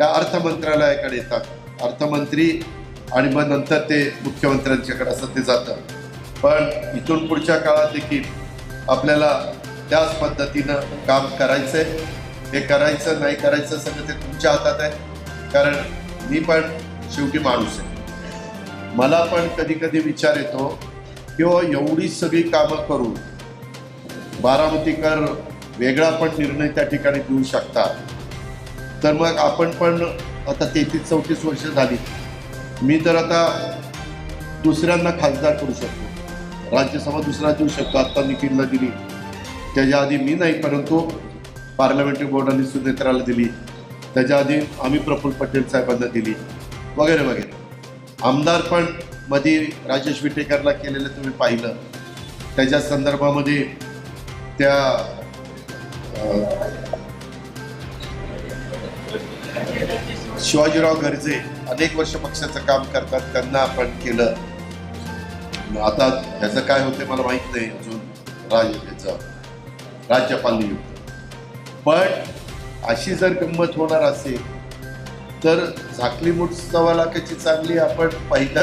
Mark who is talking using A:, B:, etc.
A: मंत्रालयाकडे येतात. अर्थमंत्री आणि मग नंतर ते मुख्यमंत्र्यांच्याकडे असं ते जातं. पण इथून पुढच्या काळात देखील आपल्याला त्याच पद्धतीनं काम करायचंय. हे करायचं नाही करायचं सगळं ते तुमच्या हातात आहे. कारण मी पण शेवटी माणूस आहे. मला पण कधी कधी विचार येतो किंवा हो, एवढी सगळी कामं करून बारामतीकर वेगळा पण निर्णय त्या ठिकाणी देऊ शकतात. तर मग आपण पण आता तेहतीस चौतीस वर्ष झाली. मी तर आता दुसऱ्यांना खासदार करू शकतो. राज्यसभा दुसरा देऊ शकतो. आत्ता निखिलला दिली. त्याच्या आधी मी नाही परंतु पार्लमेंटरी बोर्डाने सुनेत्राला दिली. त्याच्या आधी आम्ही प्रफुल्ल पटेल साहेबांना दिली. वगैरे वगैरे. आमदार पण मध्ये राजेश विटेकरला केलेलं तुम्ही पाहिलं. त्याच्या संदर्भामध्ये त्या शिवाजीराव गर्जे अनेक वर्ष पक्षाचं काम करतात त्यांना आपण केलं. आता ह्याचं काय होते मला माहीत नाही अजून. राज ह्याचं. राज्यपाल नियुक्त. पण अशी जर गंमत होणार असेल तर झाकली मुठ सव्वा लाखाची चांगली आपण पहिल्या